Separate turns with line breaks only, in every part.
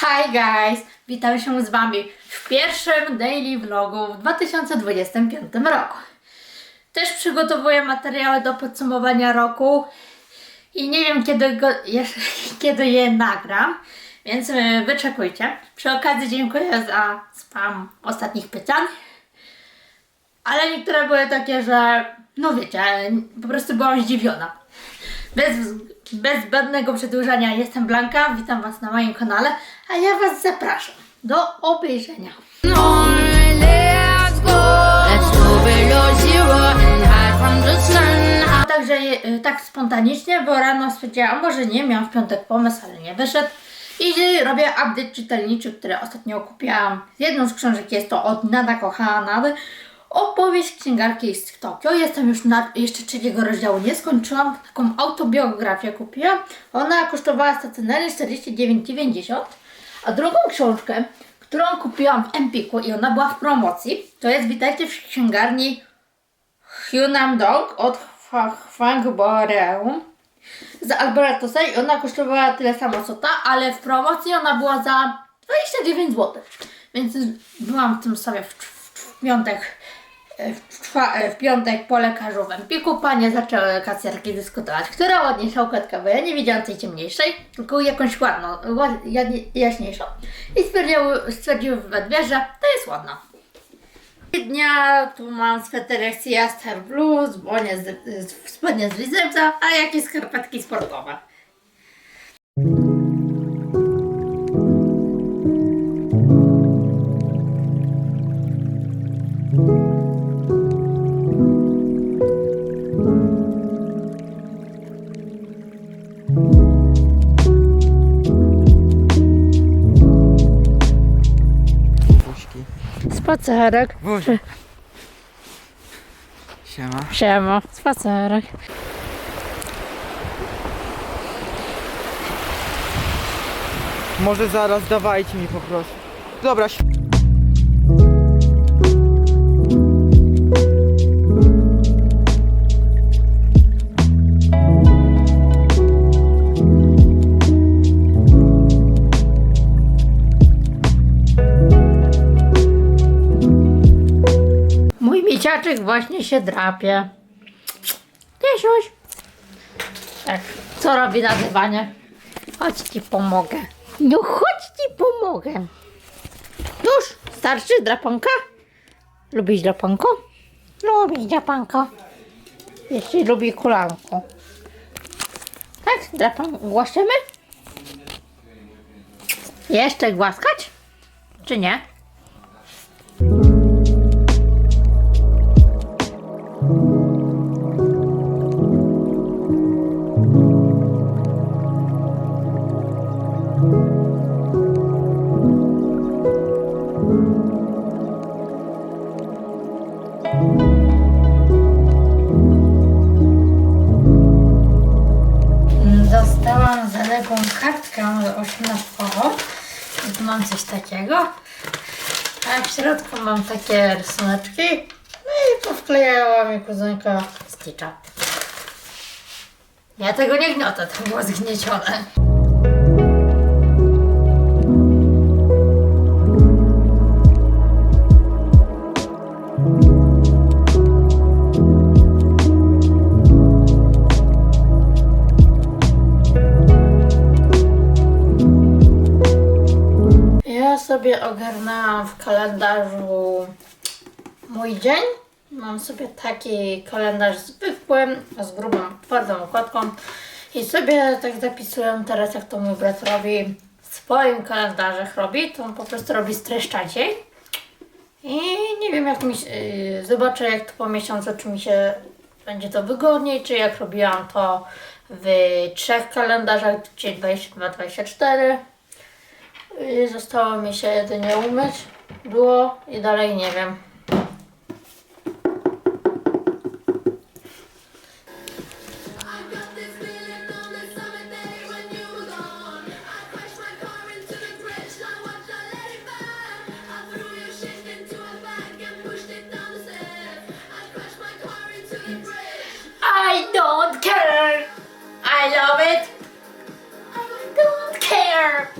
Hi guys! Witam się z Wami w pierwszym daily vlogu w 2025 roku. Też przygotowuję materiały do podsumowania roku i nie wiem kiedy, go, jeszcze, kiedy je nagram, więc e, wyczekujcie. Przy okazji dziękuję za spam ostatnich pytań, ale niektóre były takie, że no wiecie, po prostu byłam zdziwiona. Bez, bez zbędnego przedłużania jestem Blanka, witam Was na moim kanale, a ja Was zapraszam do obejrzenia.
let's go. Let's.
A także e, tak spontanicznie, bo rano stwierdziłam, może nie, miałam w piątek pomysł, ale nie wyszedł. I robię update czytelniczy, który ostatnio kupiłam. Jedną z książek jest to od Nada Kochana Nady. Opowieść księgarki z Tokio. Jestem już na jeszcze trzeciego rozdziału, nie skończyłam. Taką autobiografię kupiłam. Ona kosztowała stacjonarnie 49,90. A drugą książkę, którą kupiłam w Empiku i ona była w promocji, to jest Witajcie w księgarni Hunam Dog od Hwang Boreum z Albertosa i ona kosztowała tyle samo co ta, ale w promocji ona była za 29 zł. Więc byłam w tym sobie w, w, w piątek w, e, w piątek po lekarzu w Empiku. Panie zaczęły kasjerki dyskutować, która ładniejsza układka, bo ja nie widziałam tej ciemniejszej, tylko jakąś ładną, jaśniejszą. I stwierdziły, stwierdziły we dwie, że to jest ładna. Dnia tu mam sweterek Siaster Blue, spodnie z, spodnie z Lizemca, a jakieś skarpetki sportowe. Spacerek.
Buź. Siema.
Siema, spacerek.
Może zaraz dawajcie mi po prostu. Dobra,
właśnie się drapie. Piesiuś. Tak, co robi na dywanie? Chodź ci pomogę. No chodź ci pomogę. Już, starczy drapanka? Lubisz drapanko? Lubisz drapanko. Jeszcze lubi kolanko. Tak, drapan głaszczymy? Jeszcze głaskać? Czy nie? Dostałam zaległą kartkę osiemnastkową. I tu mam coś takiego. A w środku mam takie rysuneczki. No i powklejała mi kuzynka Stitcha. Ja tego nie gniotę, to było zgniecione. Ja sobie ogarnęłam w kalendarzu mój dzień. Mam sobie taki kalendarz zwykły, z grubą, twardą okładką. I sobie tak zapisuję teraz, jak to mój brat robi w swoim kalendarzach robi, to on po prostu robi streszczaciej. I nie wiem, jak mi się, yy, zobaczę, jak to po miesiącu, czy mi się będzie to wygodniej, czy jak robiłam to w trzech kalendarzach, czyli 22-24. I Zostało mi się jedynie umyć. Było i dalej nie wiem. I don't care. I love it. I don't care.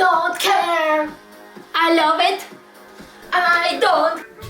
Don't care. I love it. I don't.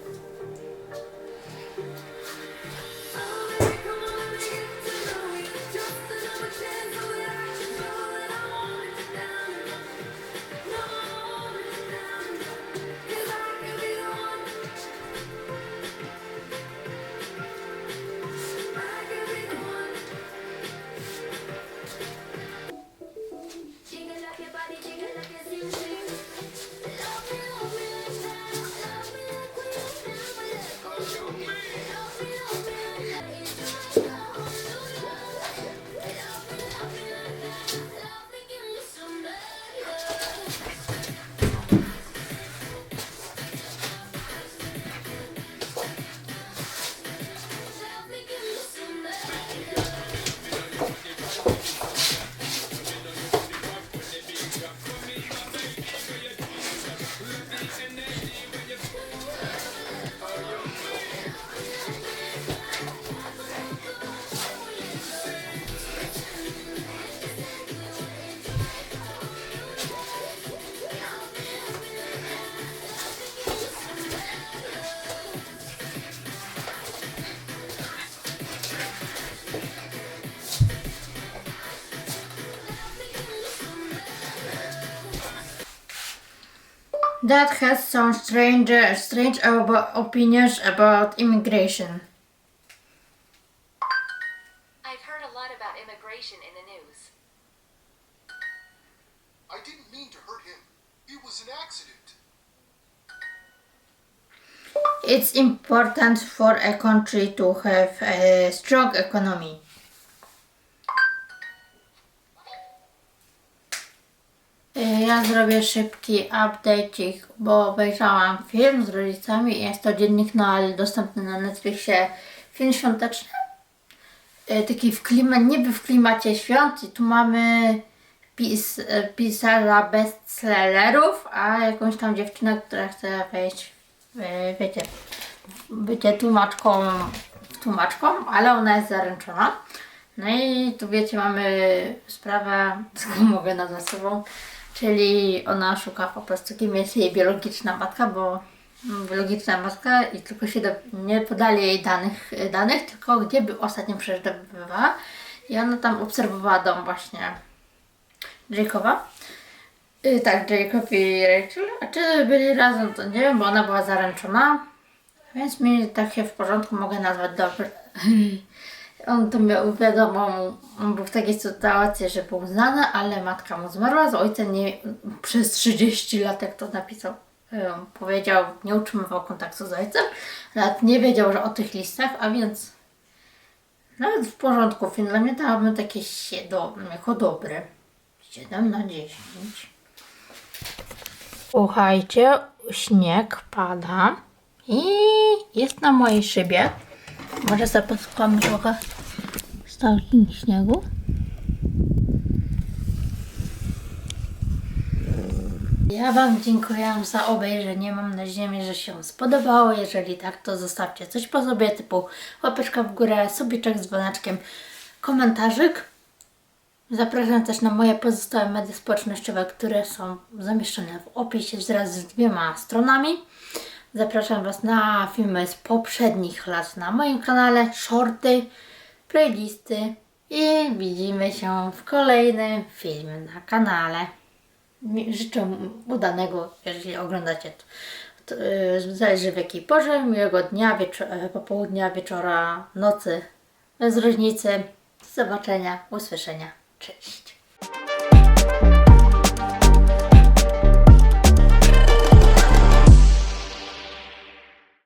That
has some strange, strange abo- opinions about immigration.
I've heard a lot about immigration in the news.
I didn't mean to hurt him. It was an accident.
It's important for a country to have a strong economy. Ja zrobię szybki update, bo obejrzałam film z rodzicami. Jest to dziennik Noel dostępny na Netflixie. Film świąteczny. Y, Taki w klimacie, niby w klimacie świąt. I tu mamy pis, y, pisarza bestsellerów, a jakąś tam dziewczynę, która chce wejść w, wiecie, bycie tłumaczką, tłumaczką, ale ona jest zaręczona. No i tu wiecie, mamy sprawę, taką mogę nazwać sobą, czyli ona szuka po prostu kim jest jej biologiczna matka, bo mm, biologiczna matka i tylko się do, nie podali jej danych, danych, tylko gdzie by ostatnio przeżywała i ona tam obserwowała dom właśnie Jacoba. Y, tak, Jacob i Rachel. A czy byli razem, to nie wiem, bo ona była zaręczona. Więc mi tak się w porządku mogę nazwać dobrze. On to miał, wiadomo, on był w takiej sytuacji, że był znany, ale matka mu zmarła, z ojcem nie, przez 30 lat, jak to napisał, ym, powiedział, nie utrzymywał kontaktu z ojcem, nawet nie wiedział, że o tych listach, a więc nawet w porządku, film dałabym takie 7, jako dobre. 7 na 10. Słuchajcie, śnieg pada i jest na mojej szybie. Może poskłamy trochę stałki śniegu. Ja Wam dziękuję za obejrzenie. Mam nadzieję, że się spodobało. Jeżeli tak, to zostawcie coś po sobie, typu łapeczka w górę, subiczek z dzwoneczkiem, komentarzyk. Zapraszam też na moje pozostałe media społecznościowe, które są zamieszczone w opisie wraz z dwiema stronami. Zapraszam Was na filmy z poprzednich lat na moim kanale, shorty, playlisty i widzimy się w kolejnym filmie na kanale. Życzę udanego, jeżeli oglądacie to, t- y, zależy w jakiej porze, miłego dnia, e, popołudnia, wieczora, nocy, bez różnicy. Do zobaczenia, usłyszenia. Cześć.